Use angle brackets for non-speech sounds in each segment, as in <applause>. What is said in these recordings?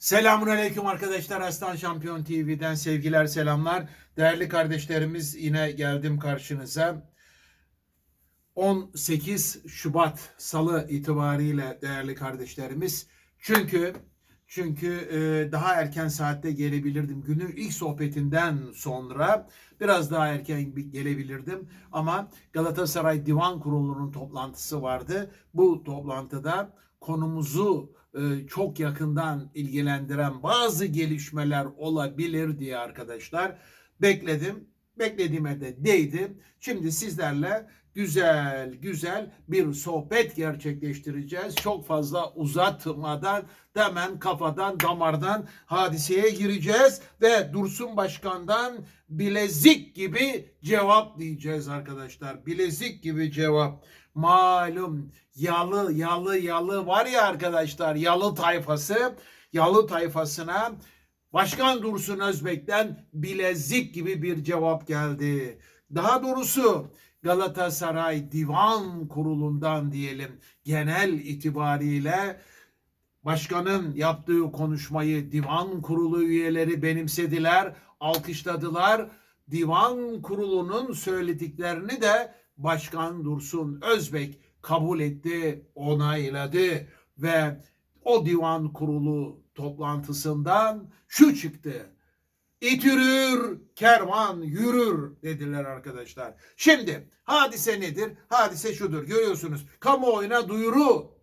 Selamun Aleyküm arkadaşlar Aslan Şampiyon TV'den sevgiler selamlar. Değerli kardeşlerimiz yine geldim karşınıza. 18 Şubat Salı itibariyle değerli kardeşlerimiz. Çünkü çünkü e, daha erken saatte gelebilirdim. Günün ilk sohbetinden sonra biraz daha erken gelebilirdim. Ama Galatasaray Divan Kurulu'nun toplantısı vardı. Bu toplantıda konumuzu çok yakından ilgilendiren bazı gelişmeler olabilir diye arkadaşlar bekledim. Beklediğime de değdi. Şimdi sizlerle güzel güzel bir sohbet gerçekleştireceğiz. Çok fazla uzatmadan hemen kafadan damardan hadiseye gireceğiz ve Dursun Başkan'dan bilezik gibi cevap diyeceğiz arkadaşlar. Bilezik gibi cevap. Malum yalı yalı yalı var ya arkadaşlar yalı tayfası yalı tayfasına Başkan Dursun Özbek'ten bilezik gibi bir cevap geldi. Daha doğrusu Galatasaray Divan Kurulu'ndan diyelim genel itibariyle başkanın yaptığı konuşmayı divan kurulu üyeleri benimsediler, alkışladılar. Divan kurulunun söylediklerini de Başkan Dursun Özbek kabul etti, onayladı ve o divan kurulu toplantısından şu çıktı. İtürür, kervan yürür dediler arkadaşlar. Şimdi hadise nedir? Hadise şudur. Görüyorsunuz. Kamuoyuna duyuru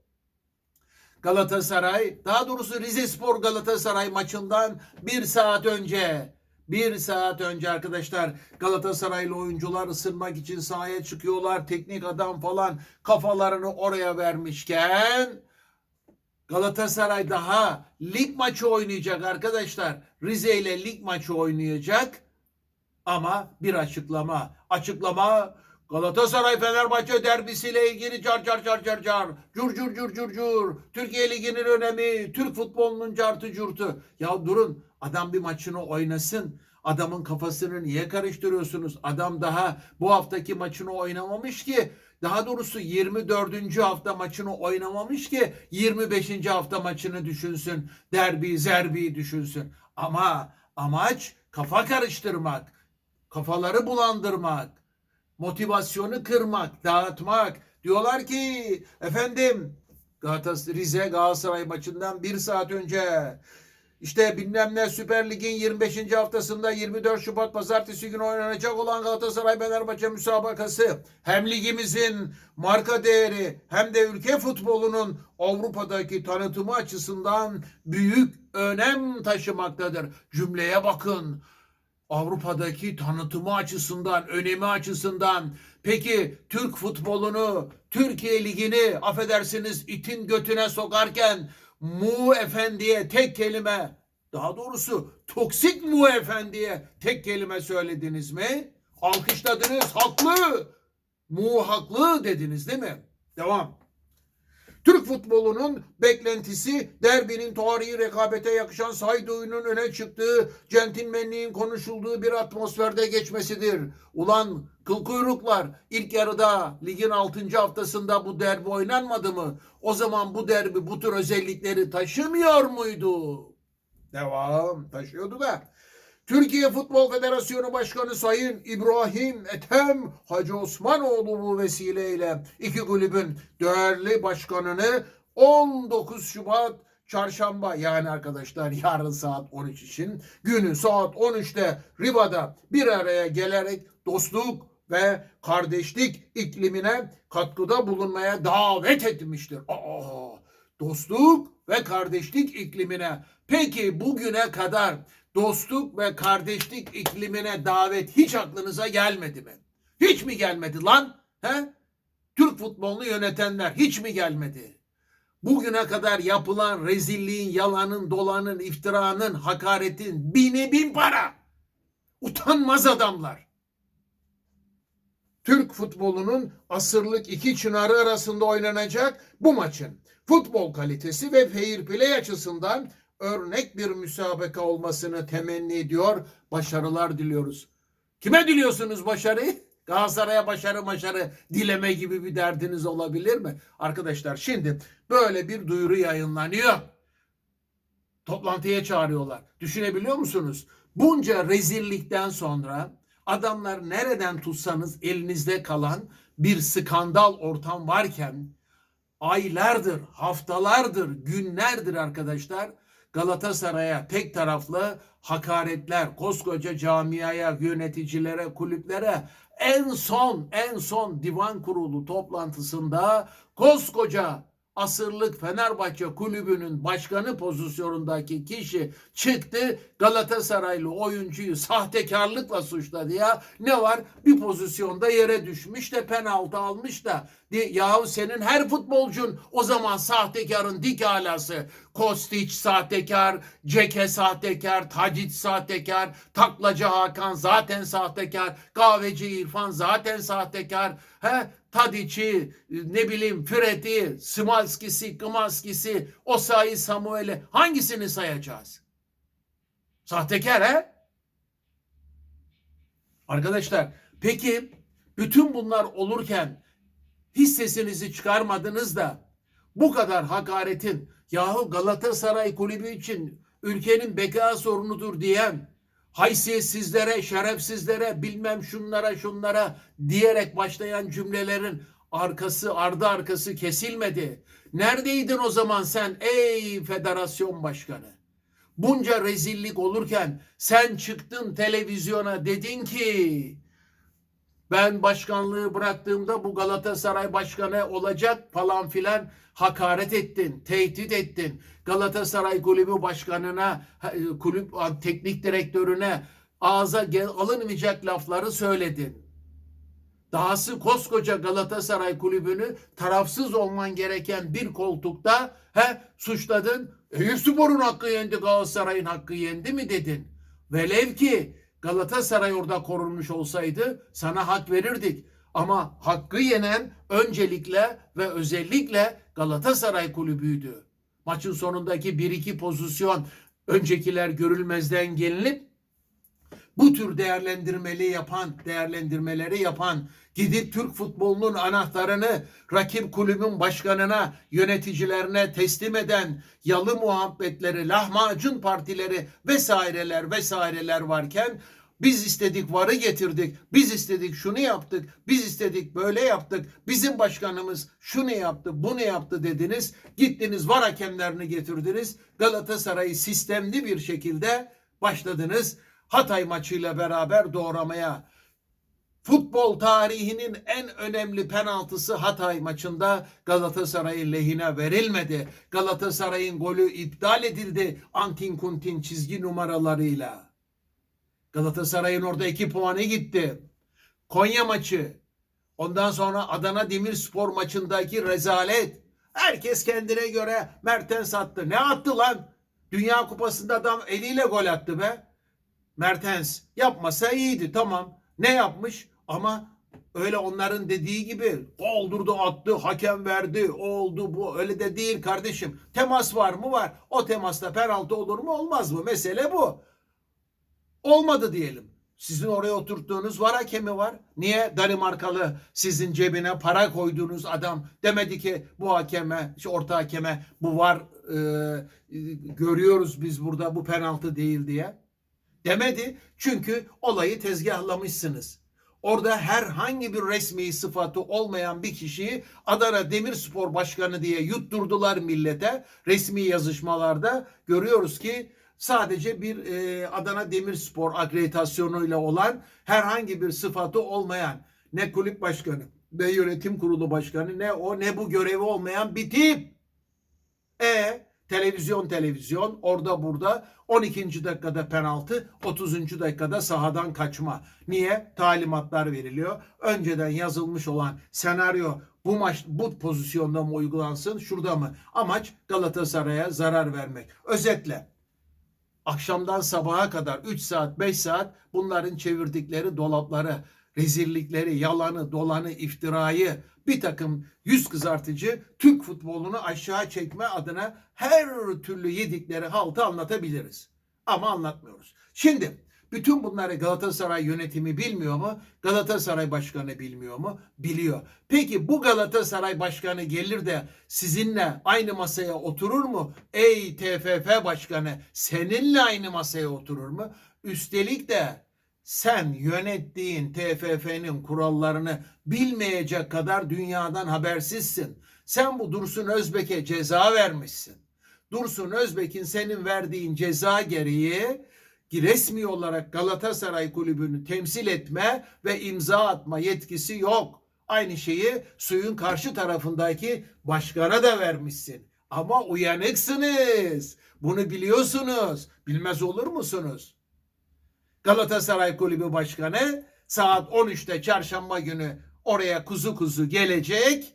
Galatasaray, daha doğrusu Rize Spor Galatasaray maçından bir saat önce, bir saat önce arkadaşlar Galatasaraylı oyuncular ısınmak için sahaya çıkıyorlar. Teknik adam falan kafalarını oraya vermişken Galatasaray daha lig maçı oynayacak arkadaşlar. Rize ile lig maçı oynayacak. Ama bir açıklama. Açıklama Galatasaray Fenerbahçe derbisiyle ilgili car car car car car. Cur cur cur cur cur. Türkiye Ligi'nin önemi. Türk futbolunun cartı curtu. Ya durun adam bir maçını oynasın. Adamın kafasını niye karıştırıyorsunuz? Adam daha bu haftaki maçını oynamamış ki. Daha doğrusu 24. hafta maçını oynamamış ki 25. hafta maçını düşünsün. Derbi, zerbi düşünsün. Ama amaç kafa karıştırmak, kafaları bulandırmak, motivasyonu kırmak, dağıtmak. Diyorlar ki efendim Galatasaray Rize Galatasaray maçından bir saat önce işte bilmem ne Süper Lig'in 25. haftasında 24 Şubat pazartesi günü oynanacak olan Galatasaray Fenerbahçe müsabakası hem ligimizin marka değeri hem de ülke futbolunun Avrupa'daki tanıtımı açısından büyük önem taşımaktadır. Cümleye bakın. Avrupa'daki tanıtımı açısından, önemi açısından peki Türk futbolunu, Türkiye ligini affedersiniz itin götüne sokarken Mu Efendi'ye tek kelime, daha doğrusu toksik Mu Efendi'ye tek kelime söylediniz mi? Alkışladınız, haklı. Mu haklı dediniz değil mi? Devam. Türk futbolunun beklentisi derbinin tarihi rekabete yakışan saygıyının öne çıktığı, centilmenliğin konuşulduğu bir atmosferde geçmesidir. Ulan kıl kuyruklar ilk yarıda ligin 6. haftasında bu derbi oynanmadı mı? O zaman bu derbi bu tür özellikleri taşımıyor muydu? Devam taşıyordu da. Türkiye Futbol Federasyonu Başkanı Sayın İbrahim Ethem Hacı Osmanoğlu bu vesileyle iki kulübün değerli başkanını 19 Şubat Çarşamba yani arkadaşlar yarın saat 13 için günü saat 13'te Riva'da bir araya gelerek dostluk ve kardeşlik iklimine katkıda bulunmaya davet etmiştir. Aa, dostluk ve kardeşlik iklimine. Peki bugüne kadar dostluk ve kardeşlik iklimine davet hiç aklınıza gelmedi mi? Hiç mi gelmedi lan? He? Türk futbolunu yönetenler hiç mi gelmedi? Bugüne kadar yapılan rezilliğin, yalanın, dolanın, iftiranın, hakaretin bini bin para. Utanmaz adamlar. Türk futbolunun asırlık iki çınarı arasında oynanacak bu maçın futbol kalitesi ve fair play açısından örnek bir müsabaka olmasını temenni ediyor. Başarılar diliyoruz. Kime diliyorsunuz başarıyı? <laughs> Galatasaray'a başarı başarı dileme gibi bir derdiniz olabilir mi? Arkadaşlar şimdi böyle bir duyuru yayınlanıyor. Toplantıya çağırıyorlar. Düşünebiliyor musunuz? Bunca rezillikten sonra adamlar nereden tutsanız elinizde kalan bir skandal ortam varken aylardır, haftalardır, günlerdir arkadaşlar Galatasaray'a tek taraflı hakaretler, koskoca camiaya, yöneticilere, kulüplere en son en son divan kurulu toplantısında koskoca asırlık Fenerbahçe kulübünün başkanı pozisyonundaki kişi çıktı Galatasaraylı oyuncuyu sahtekarlıkla suçladı ya. Ne var? Bir pozisyonda yere düşmüş de penaltı almış da. Yahu senin her futbolcun o zaman sahtekarın dik alası. Kostić sahtekar, Ceke sahtekar, Tadic sahtekar, Taklacı Hakan zaten sahtekar, Kahveci İrfan zaten sahtekar. He? Tadic'i, ne bileyim Fred'i, Smalski'si, Kımaski'si, Osayi Samuel'i hangisini sayacağız? Sahtekar he? Arkadaşlar peki bütün bunlar olurken hiç sesinizi çıkarmadınız da bu kadar hakaretin yahu Galatasaray kulübü için ülkenin beka sorunudur diyen haysiyetsizlere, şerefsizlere, bilmem şunlara şunlara diyerek başlayan cümlelerin arkası ardı arkası kesilmedi. Neredeydin o zaman sen ey federasyon başkanı? Bunca rezillik olurken sen çıktın televizyona dedin ki ben başkanlığı bıraktığımda bu Galatasaray başkanı olacak falan filan hakaret ettin, tehdit ettin. Galatasaray kulübü başkanına, e, kulüp teknik direktörüne ağza gel, alınmayacak lafları söyledin. Dahası koskoca Galatasaray kulübünü tarafsız olman gereken bir koltukta he, suçladın. Eyüp Spor'un hakkı yendi, Galatasaray'ın hakkı yendi mi dedin? Velev ki Galatasaray orada korunmuş olsaydı sana hak verirdik. Ama hakkı yenen öncelikle ve özellikle Galatasaray kulübüydü. Maçın sonundaki bir iki pozisyon öncekiler görülmezden gelinip bu tür değerlendirmeli yapan, değerlendirmeleri yapan, gidip Türk futbolunun anahtarını rakip kulübün başkanına, yöneticilerine teslim eden yalı muhabbetleri, lahmacun partileri vesaireler vesaireler varken biz istedik varı getirdik, biz istedik şunu yaptık, biz istedik böyle yaptık, bizim başkanımız şunu yaptı, bunu yaptı dediniz. Gittiniz var hakemlerini getirdiniz. Galatasaray'ı sistemli bir şekilde başladınız. Hatay maçıyla beraber doğramaya. Futbol tarihinin en önemli penaltısı Hatay maçında Galatasaray'ın lehine verilmedi. Galatasaray'ın golü iptal edildi Antin Kuntin çizgi numaralarıyla. Galatasaray'ın orada iki puanı gitti. Konya maçı. Ondan sonra Adana Demirspor maçındaki rezalet. Herkes kendine göre Mertens attı. Ne attı lan? Dünya Kupası'nda adam eliyle gol attı be. Mertens yapmasa iyiydi tamam. Ne yapmış? Ama öyle onların dediği gibi doldurdu attı hakem verdi oldu bu öyle de değil kardeşim. Temas var mı var. O temasta penaltı olur mu olmaz mı? Mesele bu. Olmadı diyelim. Sizin oraya oturttuğunuz var hakemi var. Niye Danimarkalı sizin cebine para koyduğunuz adam demedi ki bu hakeme, işte orta hakeme bu var e, görüyoruz biz burada bu penaltı değil diye. Demedi çünkü olayı tezgahlamışsınız. Orada herhangi bir resmi sıfatı olmayan bir kişiyi Adana Demirspor Başkanı diye yutturdular millete. Resmi yazışmalarda görüyoruz ki sadece bir e, Adana Demirspor akreditasyonuyla olan herhangi bir sıfatı olmayan ne kulüp başkanı ne yönetim kurulu başkanı ne o ne bu görevi olmayan bir tip. E televizyon televizyon orada burada 12. dakikada penaltı 30. dakikada sahadan kaçma. Niye? Talimatlar veriliyor. Önceden yazılmış olan senaryo bu maç bu pozisyonda mı uygulansın şurada mı? Amaç Galatasaray'a zarar vermek. Özetle akşamdan sabaha kadar 3 saat 5 saat bunların çevirdikleri dolapları rezillikleri, yalanı, dolanı, iftirayı, bir takım yüz kızartıcı Türk futbolunu aşağı çekme adına her türlü yedikleri haltı anlatabiliriz. Ama anlatmıyoruz. Şimdi Bütün bunları Galatasaray yönetimi bilmiyor mu? Galatasaray başkanı bilmiyor mu? Biliyor. Peki bu Galatasaray başkanı gelir de sizinle aynı masaya oturur mu? Ey TFF başkanı seninle aynı masaya oturur mu? Üstelik de sen yönettiğin TFF'nin kurallarını bilmeyecek kadar dünyadan habersizsin. Sen bu Dursun Özbek'e ceza vermişsin. Dursun Özbek'in senin verdiğin ceza gereği resmi olarak Galatasaray kulübünü temsil etme ve imza atma yetkisi yok. Aynı şeyi suyun karşı tarafındaki başkana da vermişsin. Ama uyanıksınız. Bunu biliyorsunuz. Bilmez olur musunuz? Galatasaray Kulübü Başkanı saat 13'te çarşamba günü oraya kuzu kuzu gelecek.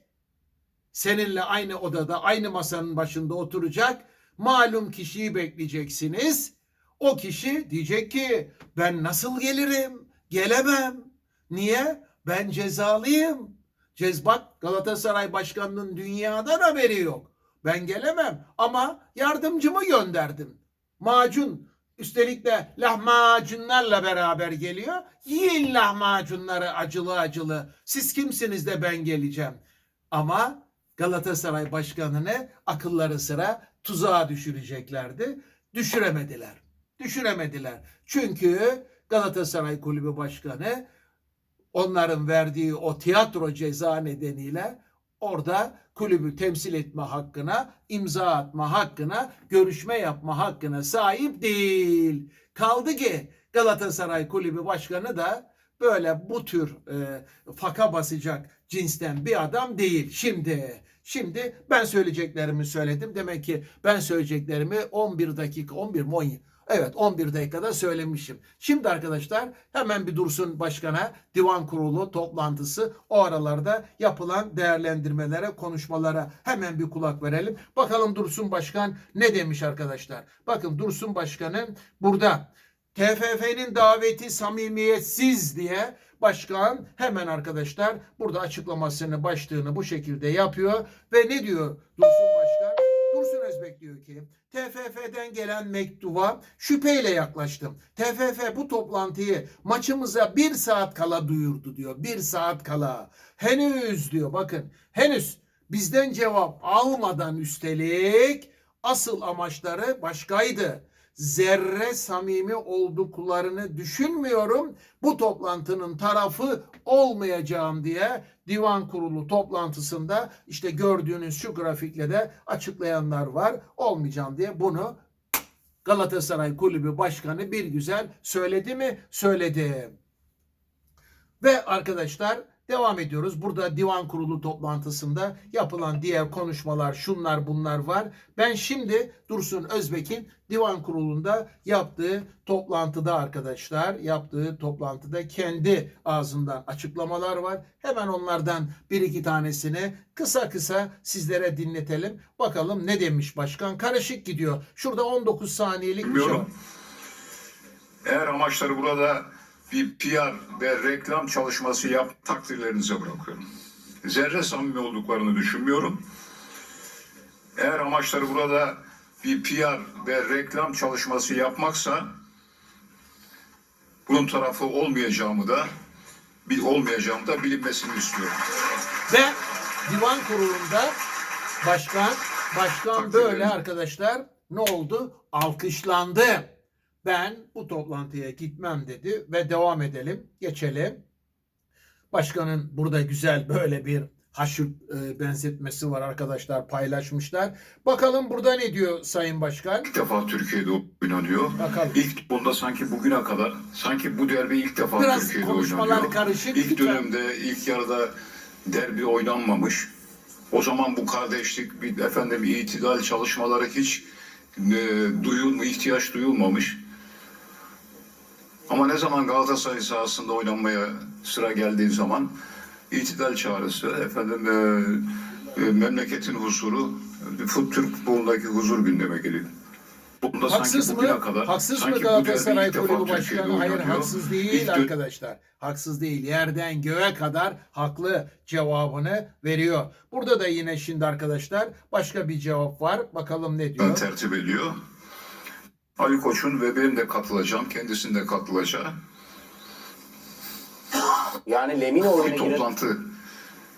Seninle aynı odada, aynı masanın başında oturacak. Malum kişiyi bekleyeceksiniz. O kişi diyecek ki ben nasıl gelirim? Gelemem. Niye? Ben cezalıyım. Cezbak Galatasaray Başkanı'nın dünyadan haberi yok. Ben gelemem ama yardımcımı gönderdim. Macun üstelik de lahmacunlarla beraber geliyor. Yiyin lahmacunları acılı acılı. Siz kimsiniz de ben geleceğim. Ama Galatasaray Başkanı'nı akılları sıra tuzağa düşüreceklerdi. Düşüremediler. Düşüremediler. Çünkü Galatasaray Kulübü Başkanı onların verdiği o tiyatro ceza nedeniyle orada kulübü temsil etme hakkına, imza atma hakkına, görüşme yapma hakkına sahip değil. Kaldı ki Galatasaray Kulübü Başkanı da böyle bu tür e, faka basacak cinsten bir adam değil. Şimdi şimdi ben söyleyeceklerimi söyledim. Demek ki ben söyleyeceklerimi 11 dakika 11 mi 17 Evet 11 dakikada söylemişim. Şimdi arkadaşlar hemen bir Dursun Başkan'a divan kurulu toplantısı o aralarda yapılan değerlendirmelere, konuşmalara hemen bir kulak verelim. Bakalım Dursun Başkan ne demiş arkadaşlar. Bakın Dursun Başkan'ın burada TFF'nin daveti samimiyetsiz diye başkan hemen arkadaşlar burada açıklamasını başlığını bu şekilde yapıyor ve ne diyor Dursun Başkan? Dursun Özbek diyor ki TFF'den gelen mektuba şüpheyle yaklaştım. TFF bu toplantıyı maçımıza bir saat kala duyurdu diyor. Bir saat kala. Henüz diyor bakın henüz bizden cevap almadan üstelik asıl amaçları başkaydı zerre samimi olduklarını düşünmüyorum. Bu toplantının tarafı olmayacağım diye divan kurulu toplantısında işte gördüğünüz şu grafikle de açıklayanlar var. Olmayacağım diye bunu Galatasaray Kulübü Başkanı bir güzel söyledi mi? Söyledi. Ve arkadaşlar devam ediyoruz. Burada divan kurulu toplantısında yapılan diğer konuşmalar şunlar bunlar var. Ben şimdi Dursun Özbek'in divan kurulunda yaptığı toplantıda arkadaşlar yaptığı toplantıda kendi ağzından açıklamalar var. Hemen onlardan bir iki tanesini kısa kısa sizlere dinletelim. Bakalım ne demiş başkan. Karışık gidiyor. Şurada 19 saniyelik bir şey. Eğer amaçları burada bir PR ve reklam çalışması yap takdirlerinize bırakıyorum. Zerre samimi olduklarını düşünmüyorum. Eğer amaçları burada bir PR ve reklam çalışması yapmaksa bunun tarafı olmayacağımı da bil olmayacağımı da bilinmesini istiyorum. Ve divan kurulunda başkan başkan Takdir böyle arkadaşlar ne oldu? Alkışlandı. Ben bu toplantıya gitmem dedi ve devam edelim. Geçelim. Başkanın burada güzel böyle bir haşır e, benzetmesi var arkadaşlar paylaşmışlar. Bakalım burada ne diyor Sayın Başkan? İlk defa Türkiye'de oynanıyor. Bakalım. İlk bunda sanki bugüne kadar sanki bu derbi ilk defa Biraz Türkiye'de konuşmalar oynanıyor. karışık. İlk dönemde ilk yarıda derbi oynanmamış. O zaman bu kardeşlik bir efendim itidal çalışmaları hiç e, duyulma ihtiyaç duyulmamış. Ama ne zaman Galatasaray sahasında oynanmaya sıra geldiği zaman itidal çağrısı efendim e, e, memleketin huzuru fut- Türk futbolundaki huzur gündeme geliyor. Bunda Haksız sanki mı? kadar haksız mı sanki Galatasaray Kulübü Başkanı? Hayır haksız değil İlk arkadaşlar. Haksız değil. Yerden göğe kadar haklı cevabını veriyor. Burada da yine şimdi arkadaşlar başka bir cevap var. Bakalım ne diyor? tertip ediyor. Ali Koç'un ve benim de katılacağım, kendisinin de katılacağı Yani oyuna bir girer. toplantı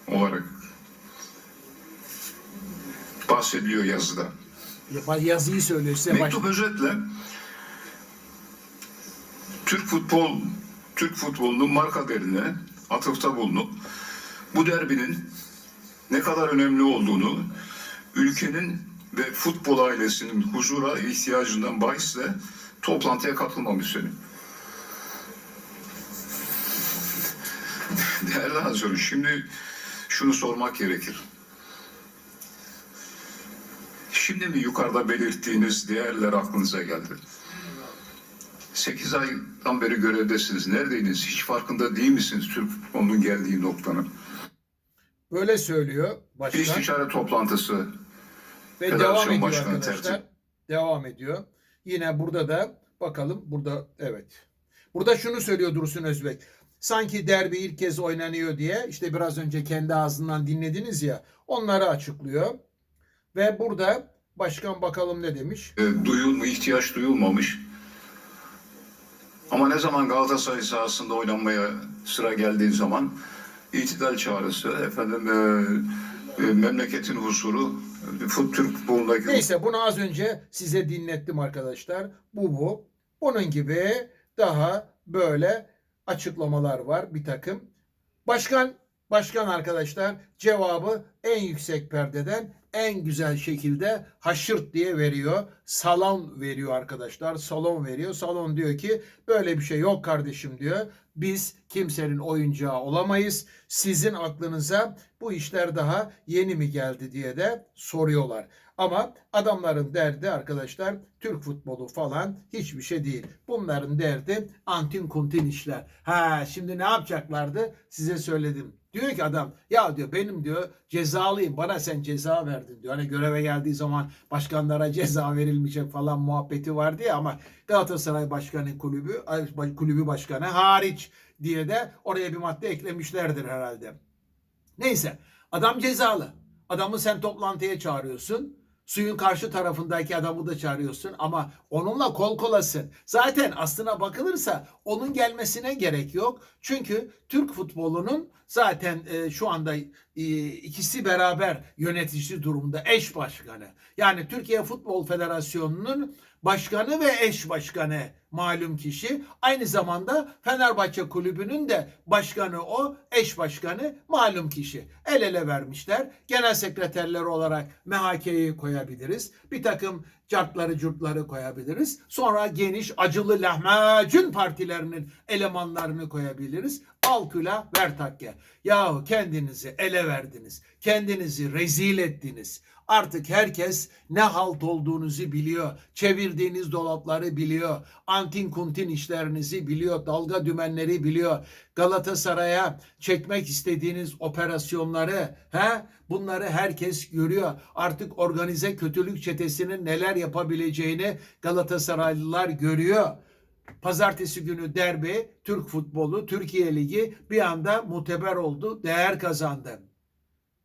olarak bahsediliyor yazıda. Yazıyı söylüyor size baş... Mektup özetle Türk futbol Türk futbolunun marka değerine atıfta bulunup bu derbinin ne kadar önemli olduğunu ülkenin ve futbol ailesinin huzura ihtiyacından bahisle toplantıya katılmamı istedim. <laughs> Değerli Hazırım, şimdi şunu sormak gerekir. Şimdi mi yukarıda belirttiğiniz değerler aklınıza geldi? 8 aydan beri görevdesiniz. Neredeydiniz? Hiç farkında değil misiniz Türk futbolunun geldiği noktanın? Böyle söylüyor başkan. istişare toplantısı Ve Federasyon devam ediyor Başkanı arkadaşlar. tertip. Devam ediyor. Yine burada da bakalım burada evet. Burada şunu söylüyor Dursun Özbek. Sanki derbi ilk kez oynanıyor diye işte biraz önce kendi ağzından dinlediniz ya onları açıklıyor. Ve burada başkan bakalım ne demiş. e, duyulma, ihtiyaç duyulmamış. Ama ne zaman Galatasaray sahasında oynanmaya sıra geldiği zaman itidal çağrısı, efendim e, e, memleketin huzuru, fut, Futbolundaki Neyse bunu az önce size dinlettim arkadaşlar. Bu bu. Bunun gibi daha böyle açıklamalar var bir takım. Başkan başkan arkadaşlar cevabı en yüksek perdeden en güzel şekilde haşırt diye veriyor. Salon veriyor arkadaşlar. Salon veriyor. Salon diyor ki böyle bir şey yok kardeşim diyor. Biz kimsenin oyuncağı olamayız. Sizin aklınıza bu işler daha yeni mi geldi diye de soruyorlar. Ama adamların derdi arkadaşlar Türk futbolu falan hiçbir şey değil. Bunların derdi antin kuntin işler. Ha şimdi ne yapacaklardı size söyledim. Diyor ki adam ya diyor benim diyor cezalıyım bana sen ceza verdin diyor. Hani göreve geldiği zaman başkanlara <laughs> ceza verilmeyecek falan muhabbeti vardı ya ama Galatasaray Başkanı kulübü kulübü başkanı hariç diye de oraya bir madde eklemişlerdir herhalde. Neyse adam cezalı. Adamı sen toplantıya çağırıyorsun. Suyun karşı tarafındaki adamı da çağırıyorsun ama onunla kol kolasın. Zaten aslına bakılırsa onun gelmesine gerek yok. Çünkü Türk futbolunun zaten e, şu anda e, ikisi beraber yönetici durumda eş başkanı. Yani Türkiye Futbol Federasyonu'nun başkanı ve eş başkanı malum kişi. Aynı zamanda Fenerbahçe Kulübü'nün de başkanı o, eş başkanı malum kişi. El ele vermişler. Genel sekreterler olarak MHK'yi koyabiliriz. Bir takım cartları curtları koyabiliriz. Sonra geniş acılı lahmacun partilerinin elemanlarını koyabiliriz. Al külah ver takke. Yahu kendinizi ele verdiniz. Kendinizi rezil ettiniz. Artık herkes ne halt olduğunuzu biliyor. Çevirdiğiniz dolapları biliyor. Antin kuntin işlerinizi biliyor. Dalga dümenleri biliyor. Galatasaray'a çekmek istediğiniz operasyonları, he? Bunları herkes görüyor. Artık organize kötülük çetesinin neler yapabileceğini Galatasaraylılar görüyor. Pazartesi günü derbi, Türk futbolu, Türkiye Ligi bir anda muteber oldu, değer kazandı.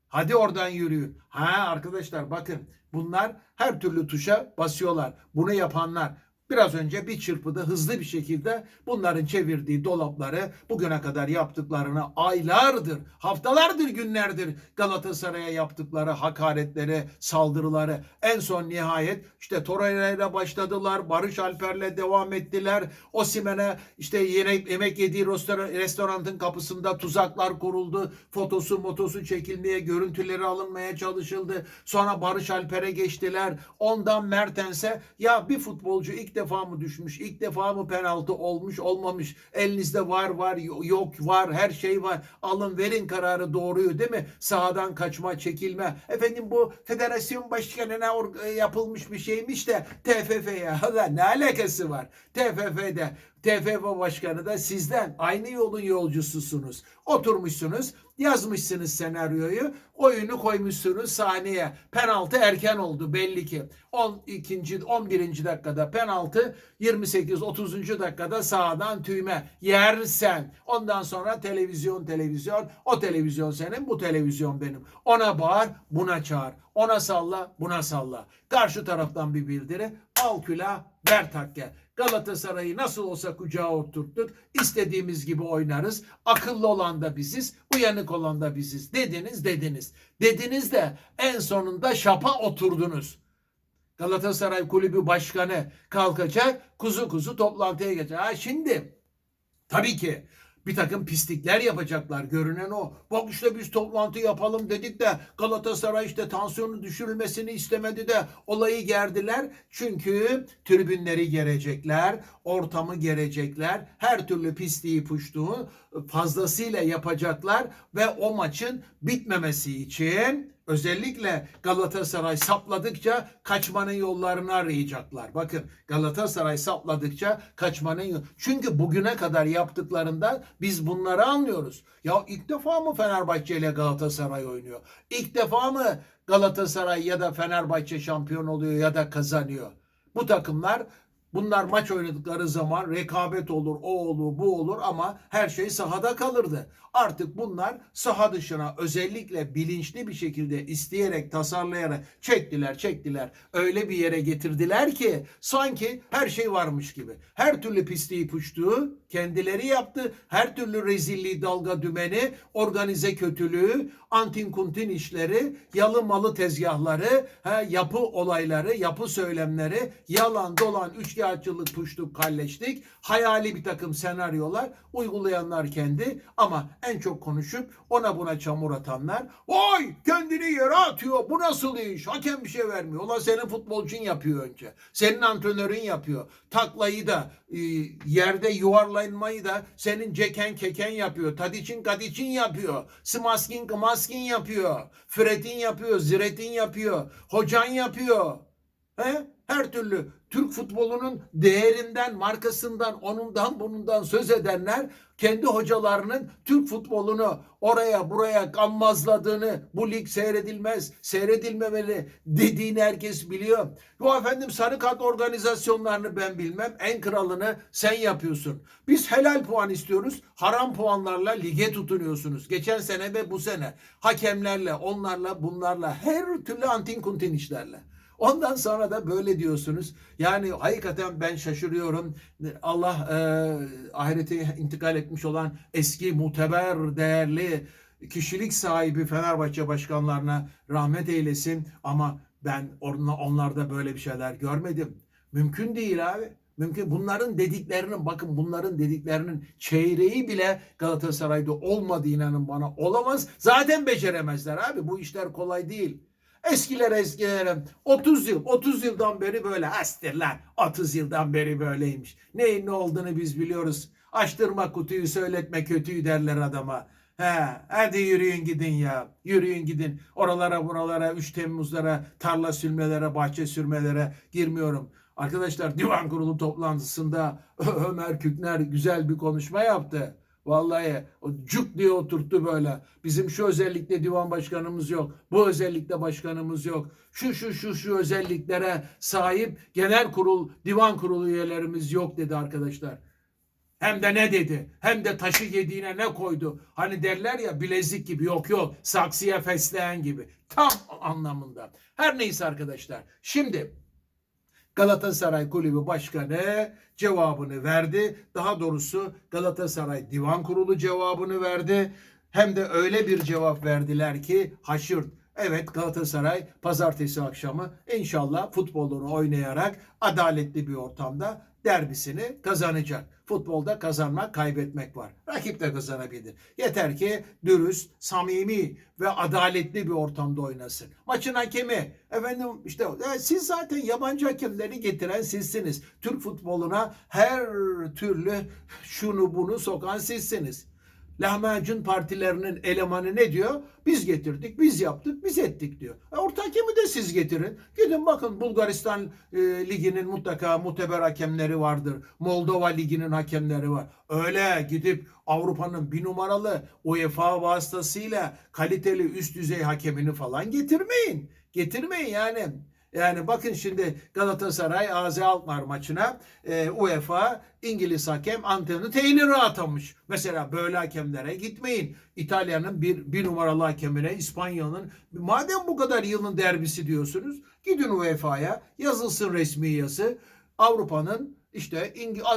Hadi oradan yürüyün. Ha arkadaşlar bakın bunlar her türlü tuşa basıyorlar. Bunu yapanlar biraz önce bir çırpıda hızlı bir şekilde bunların çevirdiği dolapları bugüne kadar yaptıklarını aylardır, haftalardır, günlerdir Galatasaray'a yaptıkları hakaretleri, saldırıları en son nihayet işte Torreira'yla başladılar, Barış Alper'le devam ettiler. Osimhen'e işte yine yemek yediği restoran, restoranın kapısında tuzaklar kuruldu. Fotosu motosu çekilmeye, görüntüleri alınmaya çalışıldı. Sonra Barış Alper'e geçtiler. Ondan Mertens'e ya bir futbolcu ilk defa mı düşmüş, ilk defa mı penaltı olmuş, olmamış. Elinizde var var, yok var, her şey var. Alın verin kararı doğruyu değil mi? Sahadan kaçma, çekilme. Efendim bu federasyon başkanına e, yapılmış bir şeymiş de TFF'ye. <laughs> Ne alakası var? TFF'de TFF başkanı da sizden aynı yolun yolcususunuz. Oturmuşsunuz, yazmışsınız senaryoyu, oyunu koymuşsunuz sahneye. Penaltı erken oldu belli ki. 12. 11. dakikada penaltı, 28 30. dakikada sağdan tüyme yersen. Ondan sonra televizyon televizyon, o televizyon senin, bu televizyon benim. Ona bağır, buna çağır. Ona salla, buna salla. Karşı taraftan bir bildiri, al külah ver takke. Galatasaray'ı nasıl olsa kucağa oturttuk. İstediğimiz gibi oynarız. Akıllı olan da biziz, uyanık olan da biziz. Dediniz dediniz. Dediniz de en sonunda şapa oturdunuz. Galatasaray Kulübü Başkanı kalkacak, kuzu kuzu toplantıya geçecek. Ha şimdi tabii ki bir takım pislikler yapacaklar. Görünen o. Bak işte biz toplantı yapalım dedik de Galatasaray işte tansiyonu düşürülmesini istemedi de olayı gerdiler. Çünkü tribünleri gerecekler, ortamı gerecekler. Her türlü pisliği puştuğu fazlasıyla yapacaklar ve o maçın bitmemesi için özellikle Galatasaray sapladıkça kaçmanın yollarını arayacaklar. Bakın Galatasaray sapladıkça kaçmanın yol- Çünkü bugüne kadar yaptıklarından biz bunları anlıyoruz. Ya ilk defa mı Fenerbahçe ile Galatasaray oynuyor? İlk defa mı Galatasaray ya da Fenerbahçe şampiyon oluyor ya da kazanıyor? Bu takımlar Bunlar maç oynadıkları zaman rekabet olur, o olur, bu olur ama her şey sahada kalırdı. Artık bunlar saha dışına özellikle bilinçli bir şekilde isteyerek, tasarlayarak çektiler, çektiler. Öyle bir yere getirdiler ki sanki her şey varmış gibi. Her türlü pisliği puştuğu kendileri yaptı. Her türlü rezilliği, dalga dümeni, organize kötülüğü, antin kuntin işleri, yalı malı tezgahları, ha, yapı olayları, yapı söylemleri, yalan dolan üçkağıtçılık, puştuk, kalleşlik, hayali bir takım senaryolar, uygulayanlar kendi ama en çok konuşup ona buna çamur atanlar, vay kendini yere atıyor, bu nasıl iş, hakem bir şey vermiyor. Ulan senin futbolcun yapıyor önce, senin antrenörün yapıyor. Taklayı da, e, yerde yuvarlanmayı da senin ceken keken yapıyor. Tadiçin kadiçin yapıyor. Smaskin kmaskin yapıyor. Fred'in yapıyor. Ziret'in yapıyor. Hocan yapıyor. He? Her türlü Türk futbolunun değerinden, markasından, onundan bunundan söz edenler kendi hocalarının Türk futbolunu oraya buraya gammazladığını, bu lig seyredilmez, seyredilmemeli dediğini herkes biliyor. Bu efendim sarı kart organizasyonlarını ben bilmem. En kralını sen yapıyorsun. Biz helal puan istiyoruz. Haram puanlarla lige tutunuyorsunuz. Geçen sene ve bu sene. Hakemlerle, onlarla, bunlarla, her türlü antin kuntin işlerle. Ondan sonra da böyle diyorsunuz. Yani hakikaten ben şaşırıyorum. Allah e, ahirete intikal etmiş olan eski muteber, değerli kişilik sahibi Fenerbahçe başkanlarına rahmet eylesin. Ama ben onla- onlarda böyle bir şeyler görmedim. Mümkün değil abi. Mümkün. Bunların dediklerinin bakın bunların dediklerinin çeyreği bile Galatasaray'da olmadı inanın bana. Olamaz. Zaten beceremezler abi. Bu işler kolay değil. Eskiler eskilerim 30 yıl 30 yıldan beri böyle astir lan 30 yıldan beri böyleymiş. Neyin ne olduğunu biz biliyoruz. Açtırma kutuyu söyletme kötüyü derler adama. He, hadi yürüyün gidin ya. Yürüyün gidin. Oralara buralara 3 Temmuzlara tarla sürmelere bahçe sürmelere girmiyorum. Arkadaşlar divan kurulu toplantısında <laughs> Ömer Kükner güzel bir konuşma yaptı. Vallahi o cuk diye oturttu böyle. Bizim şu özellikle divan başkanımız yok. Bu özellikle başkanımız yok. Şu şu şu şu özelliklere sahip genel kurul, divan kurulu üyelerimiz yok dedi arkadaşlar. Hem de ne dedi? Hem de taşı yediğine ne koydu? Hani derler ya bilezik gibi yok yok saksıya fesleğen gibi. Tam anlamında. Her neyse arkadaşlar. Şimdi Galatasaray Kulübü Başkanı cevabını verdi. Daha doğrusu Galatasaray Divan Kurulu cevabını verdi. Hem de öyle bir cevap verdiler ki haşırt. Evet Galatasaray pazartesi akşamı inşallah futbolunu oynayarak adaletli bir ortamda derbisini kazanacak. Futbolda kazanmak, kaybetmek var. Rakip de kazanabilir. Yeter ki dürüst, samimi ve adaletli bir ortamda oynasın. Maçın hakemi, efendim işte e, siz zaten yabancı hakemleri getiren sizsiniz. Türk futboluna her türlü şunu bunu sokan sizsiniz. Lahmacun partilerinin elemanı ne diyor? Biz getirdik, biz yaptık, biz ettik diyor. E, orta hakemi de siz getirin. Gidin bakın Bulgaristan e, liginin mutlaka muteber hakemleri vardır. Moldova liginin hakemleri var. Öyle gidip Avrupa'nın bir numaralı UEFA vasıtasıyla kaliteli üst düzey hakemini falan getirmeyin. Getirmeyin yani. Yani bakın şimdi Galatasaray AZ Alkmaar maçına e, UEFA İngiliz hakem Anthony Taylor'ı atamış. Mesela böyle hakemlere gitmeyin. İtalya'nın bir, bir numaralı hakemine, İspanya'nın madem bu kadar yılın derbisi diyorsunuz gidin UEFA'ya yazılsın resmi yazı. Avrupa'nın işte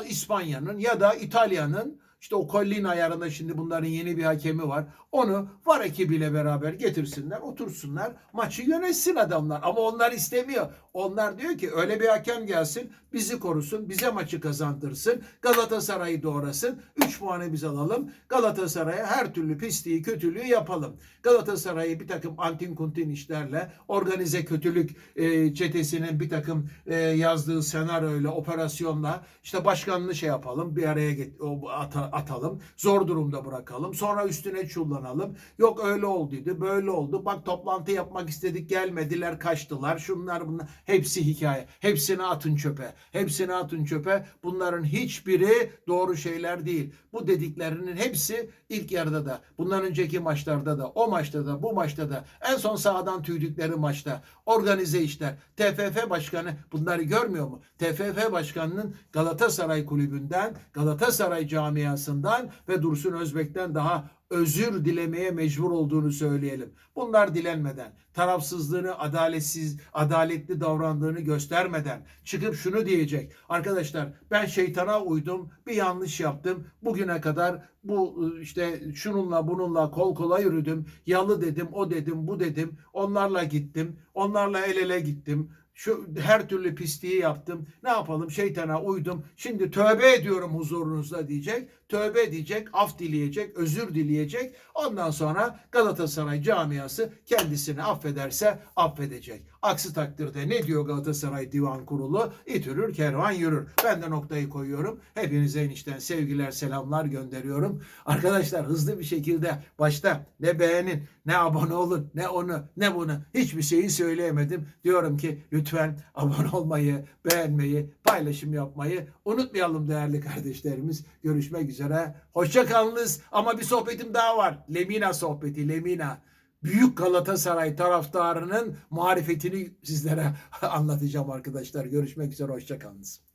İspanya'nın ya da İtalya'nın işte o Collina ayarında şimdi bunların yeni bir hakemi var. Onu var ekibiyle beraber getirsinler, otursunlar, maçı yönetsin adamlar. Ama onlar istemiyor. Onlar diyor ki öyle bir hakem gelsin, bizi korusun, bize maçı kazandırsın, Galatasaray'ı doğrasın, 3 puanı biz alalım. Galatasaray'a her türlü pisliği, kötülüğü yapalım. Galatasaray'ı bir takım antin kuntin işlerle, organize kötülük e, çetesinin bir takım e, yazdığı senaryoyla, operasyonla işte başkanını şey yapalım, bir araya get, o, ata- atalım, zor durumda bırakalım. Sonra üstüne çullanalım. Yok öyle olduydu, böyle oldu. Bak toplantı yapmak istedik, gelmediler, kaçtılar. Şunlar bunlar hepsi hikaye. Hepsini atın çöpe. Hepsini atın çöpe. Bunların hiçbiri doğru şeyler değil. Bu dediklerinin hepsi ilk yarıda da, bundan önceki maçlarda da, o maçta da, bu maçta da, en son sahadan tüydükleri maçta, organize işler. TFF başkanı bunları görmüyor mu? TFF başkanının Galatasaray kulübünden, Galatasaray camiasından ve Dursun Özbek'ten daha özür dilemeye mecbur olduğunu söyleyelim. Bunlar dilenmeden, tarafsızlığını, adaletsiz, adaletli davrandığını göstermeden çıkıp şunu diyecek. Arkadaşlar ben şeytana uydum, bir yanlış yaptım. Bugüne kadar bu ıı, işte şununla bununla kol kola yürüdüm. Yalı dedim, o dedim, bu dedim. Onlarla gittim. Onlarla el ele gittim. Şu her türlü pisliği yaptım. Ne yapalım? Şeytana uydum. Şimdi tövbe ediyorum huzurunuzda diyecek. Tövbe edecek, af dileyecek, özür dileyecek. Ondan sonra Galatasaray camiası kendisini affederse affedecek. Aksi takdirde ne diyor Galatasaray Divan Kurulu? İtürür kervan yürür. Ben de noktayı koyuyorum. Hepinize enişten sevgiler, selamlar gönderiyorum. Arkadaşlar hızlı bir şekilde başta ne beğenin, ne abone olun, ne onu, ne bunu hiçbir şeyi söyleyemedim. Diyorum ki lütfen abone olmayı, beğenmeyi, paylaşım yapmayı unutmayalım değerli kardeşlerimiz. Görüşmek üzere. Hoşça kalınız ama bir sohbetim daha var. Lemina sohbeti, Lemina. Büyük Galatasaray taraftarının marifetini sizlere <laughs> anlatacağım arkadaşlar. Görüşmek üzere, hoşça kalınız.